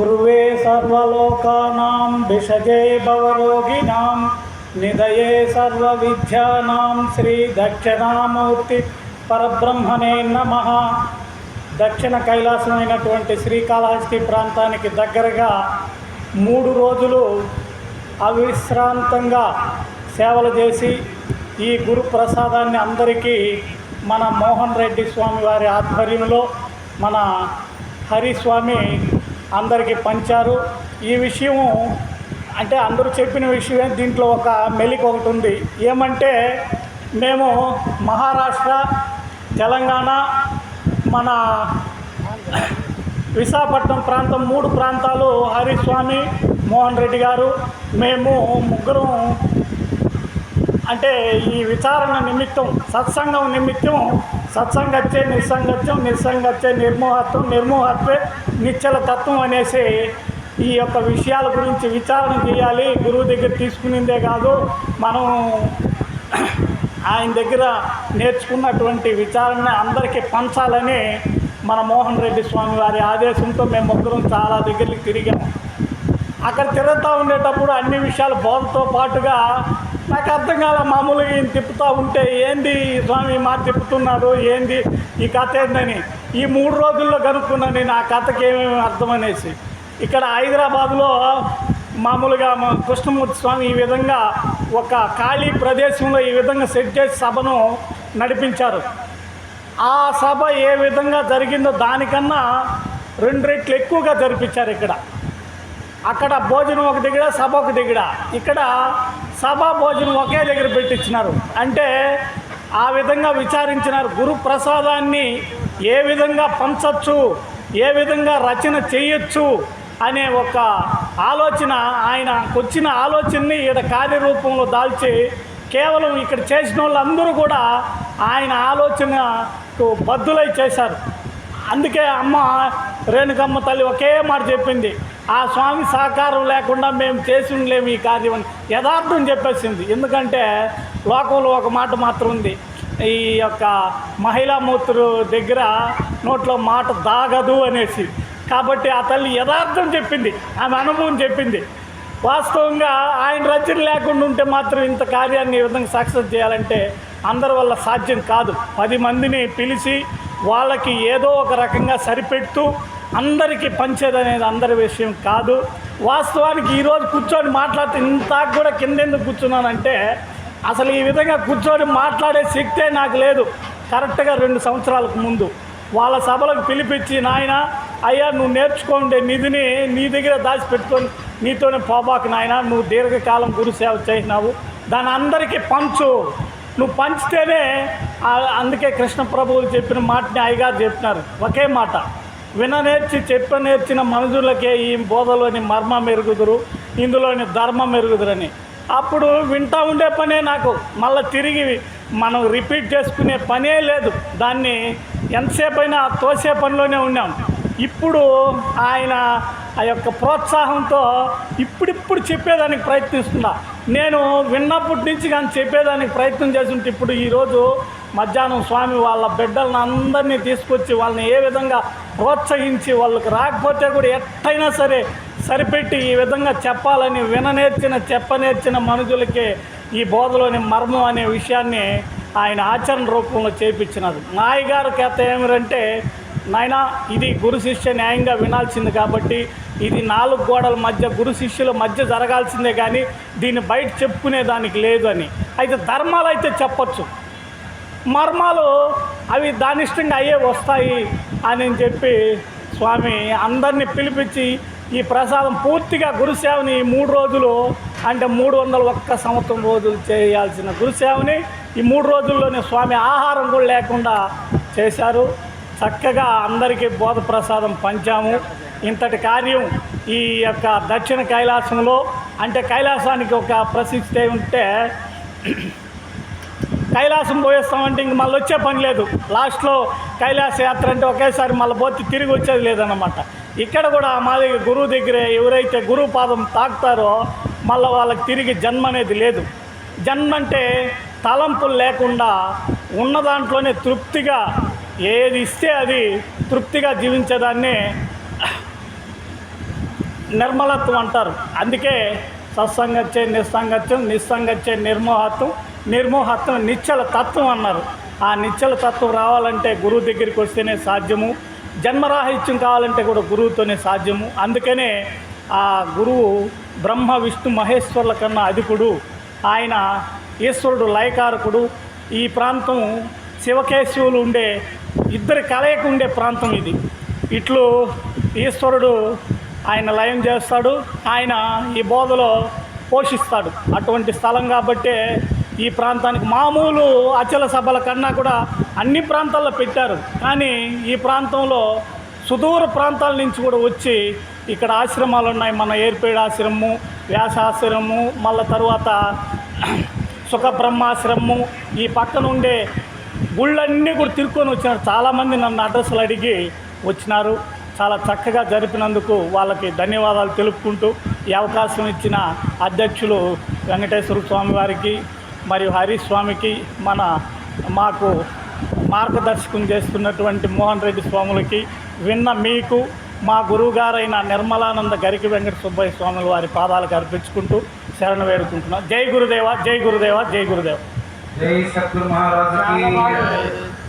పూర్వే సర్వలోకానాం భిషజే భవరోగిణాం నిదయే సర్వవిద్యానాం శ్రీ దక్షిణామూర్తి పరబ్రహ్మణే నమ దక్షిణ కైలాసమైనటువంటి శ్రీకాళహస్తి ప్రాంతానికి దగ్గరగా మూడు రోజులు అవిశ్రాంతంగా సేవలు చేసి ఈ గురు ప్రసాదాన్ని అందరికీ మన మోహన్ రెడ్డి స్వామి వారి ఆధ్వర్యంలో మన హరిస్వామి అందరికీ పంచారు. ఈ విషయం అంటే అందరూ చెప్పిన విషయమే. దీంట్లో ఒక మెలిక ఒకటి ఉంది. ఏమంటే మేము మహారాష్ట్ర తెలంగాణ మన విశాఖపట్నం ప్రాంతం మూడు ప్రాంతాలు హరిస్వామి మోహన్ రెడ్డి గారు మేము ముగ్గురం అంటే ఈ విచారణ నిమిత్తం సత్సంగం నిమిత్తం సత్సంగత్యే నిస్సంగత్యం నిస్సంగత్యే నిర్మోహత్వం నిర్మోహత్వే నిశ్చల తత్వం అనేసి ఈ యొక్క విషయాల గురించి విచారణ చేయాలి. గురువు దగ్గర తీసుకునిందే కాదు మనం ఆయన దగ్గర నేర్చుకున్నటువంటి విచారణ అందరికీ పంచాలని మన మోహన్ రెడ్డి స్వామి వారి ఆదేశంతో మేము ముగ్గురం చాలా దగ్గరికి తిరిగాము అక్కడ తిరుగుతూ ఉండేటప్పుడు అన్ని విషయాలు బోధతో పాటుగా నాకు అర్థం కాల మామూలుగా ఈయన తిప్పుతూ ఉంటే ఏంది ఈ స్వామి మా తిప్పుతున్నారు ఏంది ఈ కథ ఏందని? ఈ మూడు రోజుల్లో కనుక్కున్నాను నేను ఆ కథకి ఏమేమి అర్థం అనేసి. ఇక్కడ హైదరాబాద్లో మామూలుగా మా కృష్ణమూర్తి స్వామి ఈ విధంగా ఒక ఖాళీ ప్రదేశంలో ఈ విధంగా సెట్ చేసి సభను నడిపించారు. ఆ సభ ఏ విధంగా జరిగిందో దానికన్నా రెండు రెట్లు ఎక్కువగా జరిపించారు ఇక్కడ. అక్కడ భోజనం ఒక దగ్గర సభ ఒక దగ్గర ఇక్కడ సభా భోజనం ఒకే దగ్గర పెట్టించినారు. అంటే ఆ విధంగా విచారించినారు. గురు ప్రసాదాన్ని ఏ విధంగా పంచచ్చు ఏ విధంగా రచన చేయొచ్చు అనే ఒక ఆలోచన ఆయన వచ్చిన ఆలోచనని ఈడ కార్యరూపంలో దాల్చి కేవలం ఇక్కడ చేసిన వాళ్ళందరూ కూడా ఆయన ఆలోచనకు బద్దులై చేశారు. అందుకే అమ్మ రేణుకమ్మ తల్లి ఒకే మాట చెప్పింది ఆ స్వామి సహకారం లేకుండా మేము చేసి ఉండలేము ఈ కార్యం అని యథార్థం చెప్పేసింది. ఎందుకంటే లోకంలో ఒక మాట మాత్రం ఉంది ఈ యొక్క మహిళా మూర్తులు దగ్గర నోట్లో మాట దాగదు అనేసి. కాబట్టి ఆ తల్లి యథార్థం చెప్పింది ఆమె అనుభవం చెప్పింది. వాస్తవంగా ఆయన రచన లేకుండా ఉంటే మాత్రం ఇంత కార్యాన్ని ఈ విధంగా సక్సెస్ చేయాలంటే అందరి వల్ల సాధ్యం కాదు. పది మందిని పిలిచి వాళ్ళకి ఏదో ఒక రకంగా సరిపెడుతూ అందరికీ పంచేదనేది అందరి విషయం కాదు. వాస్తవానికి ఈరోజు కూర్చొని మాట్లాడితే ఇంత కూడా కిందెందుకు కూర్చున్నానంటే అసలు ఈ విధంగా కూర్చొని మాట్లాడే శక్తే నాకు లేదు. కరెక్ట్గా రెండు సంవత్సరాలకు ముందు వాళ్ళ సభలకు పిలిపించి నాయన అయ్యా నువ్వు నేర్చుకోండి నిధిని నీ దగ్గర దాచిపెట్టుకొని నీతోనే పోబాకు నాయన నువ్వు దీర్ఘకాలం గురుసేవ చేసినావు. దాని అందరికీ పంచు. నువ్వు పంచితేనే అందుకే కృష్ణ ప్రభువులు చెప్పిన మాటని అయ్యగారు చెప్పినారు. ఒకే మాట. విననేర్చి చెప్ప నేర్చిన మనుషులకే ఈ బోధలోని మర్మం మెరుగుదురు ఇందులోని ధర్మం మెరుగుదురని. అప్పుడు వింటా ఉండే పనే నాకు. మళ్ళీ తిరిగి మనం రిపీట్ చేసుకునే పనే లేదు. దాన్ని ఎంతసేపు అయినా తోసే పనిలోనే ఉన్నాం. ఇప్పుడు ఆయన ఆ యొక్క ప్రోత్సాహంతో ఇప్పుడిప్పుడు చెప్పేదానికి ప్రయత్నిస్తున్నా. నేను విన్నప్పటి నుంచి కానీ చెప్పేదానికి ప్రయత్నం చేస్తుంటే ఇప్పుడు ఈరోజు మధ్యాహ్నం స్వామి వాళ్ళ బిడ్డలను అందరినీ తీసుకొచ్చి వాళ్ళని ఏ విధంగా ప్రోత్సహించి వాళ్ళకి రాకపోతే కూడా ఎట్టయినా సరే సరిపెట్టి ఈ విధంగా చెప్పాలని విననేర్చిన చెప్పనేర్చిన మనుషులకే ఈ బోధలోని మర్మం అనే విషయాన్ని ఆయన ఆచరణ రూపంలో చేపించినది నాయగారు కథ ఏమిటంటే నాయన ఇది గురు శిష్య న్యాయంగా వినాల్సింది కాబట్టి ఇది నాలుగు గోడల మధ్య గురు శిష్యుల మధ్య జరగాల్సిందే కానీ దీన్ని బయట చెప్పుకునే దానికి లేదు అని. అయితే ధర్మాలు అయితే చెప్పొచ్చు. మర్మాలు అవి దానిష్టంగా అయ్యే వస్తాయి అని చెప్పి స్వామి అందరినీ పిలిపించి ఈ ప్రసాదం పూర్తిగా గురుసేవని మూడు రోజులు అంటే మూడు వందల ఒక్క సంవత్సరం రోజులు చేయాల్సిన గురుసేవని ఈ మూడు రోజుల్లోనే స్వామి ఆహారం కూడా లేకుండా చేశారు. చక్కగా అందరికీ బోధ ప్రసాదం పంచాము. ఇంతటి కార్యం ఈ యొక్క దక్షిణ కైలాసంలో అంటే కైలాసానికి ఒక ప్రసిద్ధి ఉంటే కైలాసం పోయేస్తామంటే ఇంక మళ్ళీ వచ్చే పని లేదు. లాస్ట్లో కైలాస యాత్ర అంటే ఒకేసారి మళ్ళీ పోతే తిరిగి వచ్చేది లేదన్నమాట. ఇక్కడ కూడా మా దగ్గర గురువు దగ్గరే ఎవరైతే గురువు పాదం తాకుతారో మళ్ళీ వాళ్ళకి తిరిగి జన్మ అనేది లేదు. జన్మ అంటే తలంపులు లేకుండా ఉన్న దాంట్లోనే తృప్తిగా ఏది ఇస్తే అది తృప్తిగా జీవించేదాన్ని నిర్మలత్వం అంటారు. అందుకే సత్సంగచ్చే నిస్సంగత్యం నిస్సంగచ్చే నిర్మోహత్వం నిర్మోహత్వం నిశ్చల తత్వం అన్నారు. ఆ నిశ్చల తత్వం రావాలంటే గురువు దగ్గరికి వస్తేనే సాధ్యము. జన్మరాహిత్యం కావాలంటే కూడా గురువుతోనే సాధ్యము. అందుకనే ఆ గురువు బ్రహ్మ విష్ణు మహేశ్వరుల కన్నా అధికుడు. ఆయన ఈశ్వరుడు లయకారకుడు. ఈ ప్రాంతం శివకేశవులు ఉండే ఇద్దరి కలయిక ఉండే ప్రాంతం ఇది. ఇట్లు ఈశ్వరుడు ఆయన లయం చేస్తాడు. ఆయన ఈ బోధలో పోషిస్తాడు. అటువంటి స్థలం కాబట్టే ఈ ప్రాంతానికి మామూలు అచల సభల కన్నా కూడా అన్ని ప్రాంతాల్లో పెట్టారు. కానీ ఈ ప్రాంతంలో సుదూర ప్రాంతాల నుంచి కూడా వచ్చి ఇక్కడ ఆశ్రమాలు ఉన్నాయి. మన ఏర్పేడు ఆశ్రమము వ్యాసాశ్రమము మళ్ళీ తర్వాత సుఖబ్రహ్మాశ్రమము ఈ పక్కన ఉండే గుళ్ళన్నీ కూడా తిరుక్కొని వచ్చినారు. చాలామంది నన్ను అడ్రస్లు అడిగి వచ్చినారు. చాలా చక్కగా జరిపినందుకు వాళ్ళకి ధన్యవాదాలు తెలుపుకుంటూ ఈ అవకాశం ఇచ్చిన అధ్యక్షులు వెంకటేశ్వర స్వామి వారికి మరియు హరీష్ స్వామికి మన మాకు మార్గదర్శకం చేస్తున్నటువంటి మోహన్ రెడ్డి స్వాములకి విన్న మీకు మా గురువుగారైన నిర్మలానంద గరికి వెంకట సుబ్బయ్య స్వాముల వారి పాదాలకు అర్పించుకుంటూ శరణ వేడుకుంటున్నాం. జై గురుదేవ జై గురుదేవ జై గురుదేవ. జై సద్గురు మహారాజు की